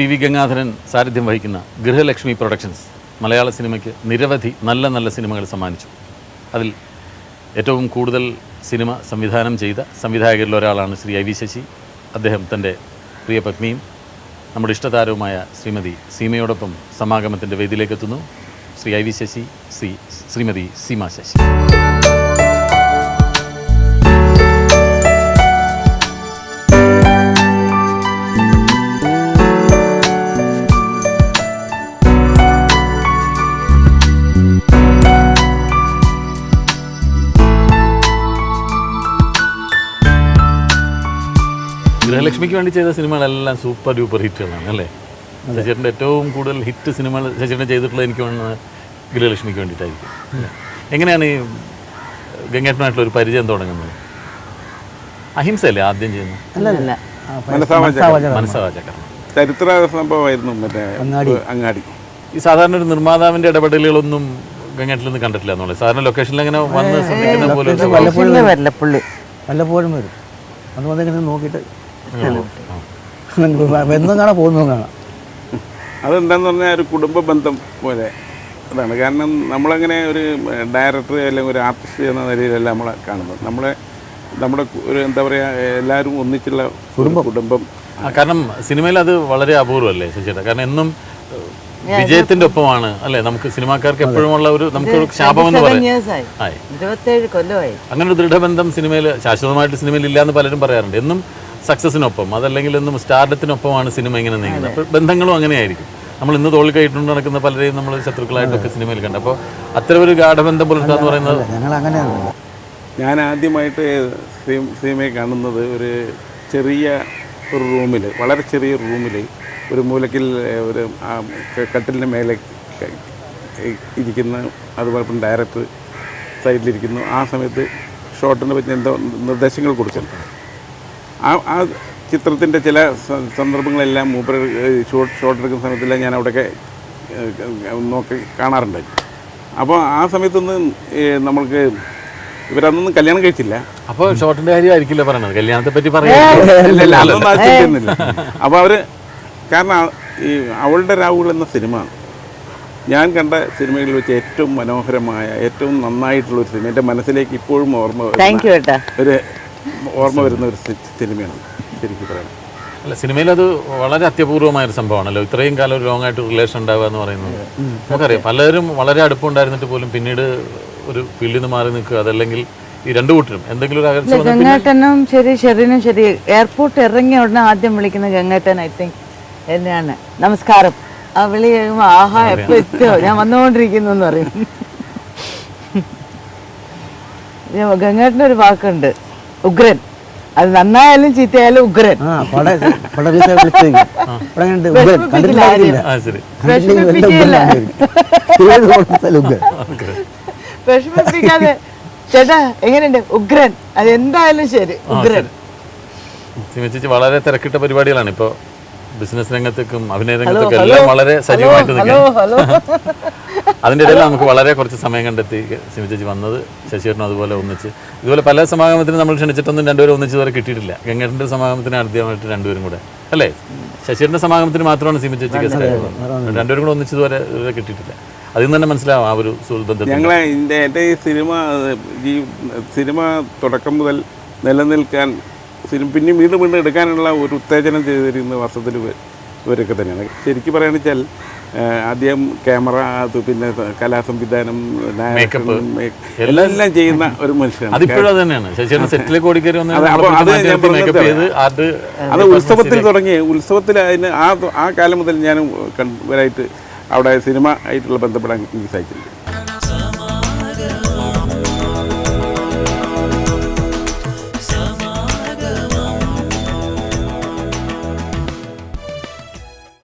P V Gangadharan സാന്നിധ്യം വഹിക്കുന്ന Grihalakshmi productions മലയാള സിനിമയ്ക്ക് നിരവധി നല്ല നല്ല സിനിമകൾ സമ്മാനിച്ചു. അതിൽ ഏറ്റവും കൂടുതൽ സിനിമ സംവിധാനം ചെയ്ത സംവിധായകരിൽ ഒരാളാണ് ശ്രീ ഐ വി ശശി. അദ്ദേഹം തന്റെ പ്രിയ പത്നിയും നമ്മുടെ ഇഷ്ടതാരവുമായ ശ്രീമതി സീമയോടൊപ്പം സമാഗമത്തിന്റെ വേദിയിലേക്ക് എത്തുന്നു ശ്രീ ഐ വി ശശി ശ്രീ ശ്രീമതി സീമ ശശി. ഗൃഹലക്ഷ്മിക്ക് വേണ്ടി ചെയ്ത സിനിമകളെല്ലാം സൂപ്പർ ഡ്യൂപ്പർ ഹിറ്റുകളാണ് അല്ലേ? ശശിയുടെ ഏറ്റവും കൂടുതൽ ഹിറ്റ് സിനിമകൾ ശശിയുടെ ചെയ്തിട്ടുള്ളത് എനിക്ക് വേണമെന്ന് ഗൃഹലക്ഷ്മിക്ക് വേണ്ടിയിട്ടായിരിക്കും. എങ്ങനെയാണ് ഈ ഗംഗേട്ടനായിട്ടുള്ള ഒരു പരിചയം തുടങ്ങുന്നത്? അഹിംസ അഹിംസയല്ലേ ആദ്യം ചെയ്യുന്നത്? അല്ലല്ല മനസ്സാവാചകം മനസ്സാവാചകരണം. ചരിത്ര സംഭവമായിരുന്നു മറ്റേ അങ്ങാടി. ഈ സാധാരണ ഒരു നിർമ്മാതാവിന്റെ ഇടപെടലുകളൊന്നും ഗംഗാട്ടിൽ നിന്ന് കണ്ടിട്ടില്ല എന്നുള്ളത് സാധാരണ ലൊക്കേഷനിൽ അങ്ങനെ വന്ന് ശ്രദ്ധിക്കുന്ന പോലെ വരില്ല പുള്ളി. വല്ലപ്പോഴും വരും. അത് വന്നിങ്ങനെ നോക്കിയിട്ട് ബന്ധം കാണാൻ പോകുന്നതും കാണാം അതെന്താന്ന് പറഞ്ഞാൽ ഒരു കുടുംബ ബന്ധം പോലെ. അതാണ് കാരണം നമ്മളങ്ങനെ ഒരു ഡയറക്ടർ അല്ലെങ്കിൽ ഒരു ആർട്ടിസ്റ്റ് എന്ന നിലയിലല്ല നമ്മളെ കാണുന്നത്. നമ്മളെ നമ്മുടെ ഒരു എന്താ പറയുക എല്ലാവരും ഒന്നിച്ചുള്ള കുടുംബ. കുടുംബം. കാരണം സിനിമയിൽ അത് വളരെ അപൂർവമല്ലേ ശശിയുടെ കാരണം എന്നും വിജയത്തിന്റെ ഒപ്പമാണ് അല്ലെ? നമുക്ക് സിനിമാക്കാർക്ക് എപ്പോഴും ഉള്ള ഒരു നമുക്കൊരു ശാപം പറയാം. ആയി. കൊല്ലമായി. അങ്ങനെ ഒരു ദൃഢബന്ധം സിനിമയിൽ ശാശ്വതമായിട്ട് സിനിമയിൽ ഇല്ല എന്ന് പലരും പറയാറുണ്ട്. എന്നും സക്സസിനൊപ്പം അതല്ലെങ്കിൽ എന്നും സ്റ്റാർഡത്തിനൊപ്പമാണ് സിനിമ ഇങ്ങനെ നീങ്ങുന്നത്. അപ്പോൾ ബന്ധങ്ങളും അങ്ങനെയായിരിക്കും. നമ്മൾ ഇന്ന് തോളിൽ കൈയിട്ടുകൊണ്ട് നടക്കുന്ന പലരെയും നമ്മൾ ശത്രുക്കളായിട്ടൊക്കെ സിനിമയിൽ കണ്ടു. അപ്പോൾ അത്തരം ഒരു ഗാഠബന്ധം പുലർത്താന്ന് പറയുന്നത് ഞങ്ങൾ അങ്ങനെയാണ് ഞാൻ ആദ്യമായിട്ട് സിനിമയെ കാണുന്നത് ഒരു ചെറിയ ഒരു റൂമിൽ വളരെ ചെറിയ റൂമിൽ ഒരു മൂലക്കിൽ ഒരു കട്ടിലിന്റെ മേലെ ഇരിക്കുന്ന അതുപോലെ ഡയറക്ടർ സൈഡിലിരിക്കുന്നു ആ സമയത്ത് ഷോട്ടിനെ പറ്റി എന്തോ നിർദ്ദേശങ്ങൾ കൊടുക്കുന്നു ആ ആ ചിത്രത്തിന്റെ ചില സന്ദർഭങ്ങളെല്ലാം മൂപ്പർ ഷോട്ട് ഷോട്ട് എടുക്കുന്ന സമയത്തെല്ലാം ഞാൻ അവിടെയൊക്കെ നോക്കി കാണാറുണ്ട്. അപ്പോൾ ആ സമയത്തൊന്നും നമ്മൾക്ക് ഇവരന്നൊന്നും കല്യാണം കഴിച്ചില്ല. അപ്പോൾ ഷോട്ടിന്റെ കാര്യമായിരിക്കില്ല പറയണത്? കല്യാണത്തെ പറ്റി പറയാ. ഇല്ല, ഇല്ല, അതൊന്നും ആ അപ്പോൾ അവർ കാരണം ഈ അവളുടെ രാവുകൾ എന്ന സിനിമ ഞാൻ കണ്ട സിനിമകളിൽ വെച്ച് ഏറ്റവും മനോഹരമായ ഏറ്റവും നന്നായിട്ടുള്ള ഒരു സിനിമ എന്റെ മനസ്സിലേക്ക് ഇപ്പോഴും ഓർമ്മ ഒരു ഓർമ്മ വരുന്ന ഒരു സിനിമയാണ് ശരിക്കും പറയാം. അല്ല സിനിമയിൽ അത് വളരെ അത്യപൂർവമായ ഒരു സംഭവമാണല്ലോ. ഇത്രയും കാലം ഒരു ലോങ് ആയിട്ട് റിലേഷൻ ഉണ്ടാവുക എന്ന് പറയുന്നത്. നമുക്കറിയാം പലരും വളരെ അടുപ്പമുണ്ടായിരുന്നിട്ട് പോലും പിന്നീട് ഒരു ഫീൽഡിൽ നിന്ന് മാറി നിൽക്കുക അതല്ലെങ്കിൽ ഈ രണ്ടു കൂട്ടരും എന്തെങ്കിലും ഒരു അകൽച്ച ഗംഗാട്ടനും ശരി ഷെറിനും ശരി എയർപോർട്ട് ഇറങ്ങിയ ഉടനെ ആദ്യം വിളിക്കുന്ന ഗംഗാട്ടൻ ഐ തിങ്ക് എന്നെയാണ് നമസ്കാരം. ആ വിളി കഴിയുമ്പോൾ ആഹാ എപ്പോ എത്തോ? ഞാൻ വന്നുകൊണ്ടിരിക്കുന്നു എന്ന് പറയും. ഗംഗേട്ടന്റെ ഒരു വാക്കുണ്ട്. ഉഗ്രൻ. അത് നന്നായാലും ചീത്തയായാലും ഉഗ്രൻ. വിഷമിപ്പിക്കാതെ ചേട്ടാ എങ്ങനെയുണ്ട്? ഉഗ്രൻ. അത് എന്തായാലും ശരി. ഉഗ്രൻ. സിമിച്ചിച്ച് വളരെ തിരക്കിട്ട പരിപാടികളാണ്. ഇപ്പോൾ ബിസിനസ് രംഗത്തേക്കും അഭിനയ രംഗത്തേക്കും എല്ലാം വളരെ സജീവമായിട്ട് ഹലോ. അതിന്റെ ഇടയിൽ നമുക്ക് വളരെ കുറച്ച് സമയം കണ്ടെത്തി സിമിച്ചേച്ചി വന്നത് ശശിയേട്ടനും അതുപോലെ ഒന്നിച്ച്. ഇതുപോലെ പല സമാഗമത്തിനും നമ്മൾ ക്ഷണിച്ചിട്ടൊന്നും രണ്ടുപേരും ഒന്നിച്ച് വരെ കിട്ടിയിട്ടില്ല. ഗംഗേട്ടന്റെ സമാഗമത്തിന് ആദ്യമായിട്ട് രണ്ടുപേരും കൂടെ. അല്ലേ? ശശിയേട്ടന്റെ സമാഗമത്തിന് മാത്രമാണ് സിമിച്ചേച്ചി ഗസ്റ്റ് ആയിട്ടുള്ളത് രണ്ടുപേരും കൂടെ ഒന്നിച്ച് വരെ ഇതുവരെ കിട്ടിയിട്ടില്ല. അതിൽ നിന്ന് തന്നെ മനസ്സിലാവും ആ ഒരു സുഹൃത്ത് ഞങ്ങളെ എന്റെ ഈ സിനിമ ഈ സിനിമ തുടക്കം മുതൽ നിലനിൽക്കാൻ സിനിമ പിന്നെ വീണ്ടും വീണ്ടും എടുക്കാനുള്ള ഒരു ഉത്തേജനം ചെയ്തിരുന്ന വർഷത്തിൽ ഇവരൊക്കെ തന്നെയാണ്. ശരിക്കും പറയുകയാണെന്ന് വെച്ചാൽ ആദ്യം ക്യാമറ അത് പിന്നെ കലാസംവിധാനം സംവിധാനം എല്ലാം ചെയ്യുന്ന ഒരു മനുഷ്യനാണ്. അത് ഉത്സവത്തിൽ തുടങ്ങി. ഉത്സവത്തിൽ അതിന് ആ ആ കാലം മുതൽ ഞാൻ കൺ- അവിടെ സിനിമ ആയിട്ടുള്ള ബന്ധപ്പെടാൻ എനിക്ക് സാധിച്ചിട്ടുണ്ട്